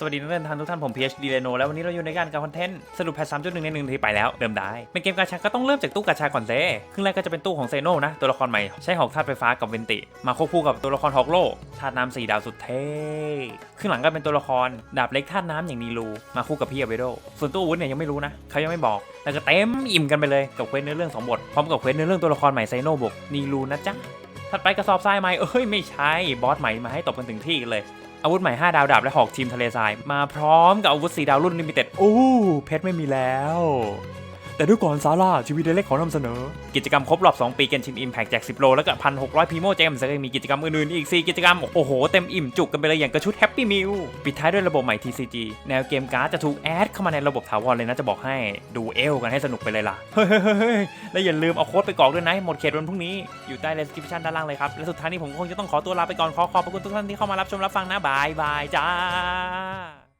สวัสดีนักเดินทางทุกท่านผม PhD Reno แล้ววันนี้เราอยู่ในการกับคอนเทนต์สรุปแพท3.1ในหนึ่งในาทีไปแล้วเริ่มได้เป็นเกมกาชาก็ต้องเริ่มจากตู้กาชาก่อนเซ่ครึ่งแรกก็จะเป็นตู้ของเซโนนะ ตัวละครใหม่ใช้หอกธาตุไฟฟ้ากับเวนติ มาควบคู่กับตัวละครฮอกโลธาตุน้ำสีดาวสุดเท่ครึ่งหลังก็เป็นตัวละครดาบเล็กธาตุน้ำอย่างนีลูมาคู่กับพี่อเวโดส่วนตู้อาวุธเนี่ยยังไม่รู้นะเขายังไม่บอกแล้วก็เต็มอิ่มกันไปเลยกับเควสเนื้อเรื่องสองบทพร้อมกับเควสเนื้อเรื่องตัวละครใหม่ไซโนบวกนีลูนะจ๊ะถัดไปกระสอบทรายใหม่เอ้ยไม่ใช่บอสใหม่มาให้ตบกันถึงที่เลย อาวุธใหม่ 5 ดาวดาบและหอกทีมทะเลทราย มาพร้อมกับอาวุธ 4 ดาวรุ่นลิมิเต็ดโอ้เพชรไม่มีแล้ว แต่ด้วยก่อนซาร่าชีวิตเล็กขอนำเสนอ กิจกรรมครบรอบ 2 ปีเกนชินอิมแพกแจก 10 โล แล้วก็ 1,600พีโมเจมส์แล้วก็มีกิจกรรมอื่นๆอีก 4 กิจกรรม โอ้โห เต็มอิ่มจุกกันไปเลยอย่างกระชุดแฮปปี้มิลปิดท้ายด้วยระบบใหม่ TCG แนวเกมการ์ดจะถูกแอดเข้ามาในระบบถาวรเลยนะจะบอกให้ดูเอลกันให้สนุกไปเลยล่ะเฮ้ยแล้วอย่าลืมเอาโค้ดไปกรอกด้วยนะหมดเขตวันพรุ่งนี้อยู่ใต้ description ด้านล่างเลยครับและสุดท้ายนี้ผมคงจะต้องขอตัวลาไปก่อนขอขอบคุณทุกท่านที่เข้ามารับชมรับฟังนะบายบายจ้า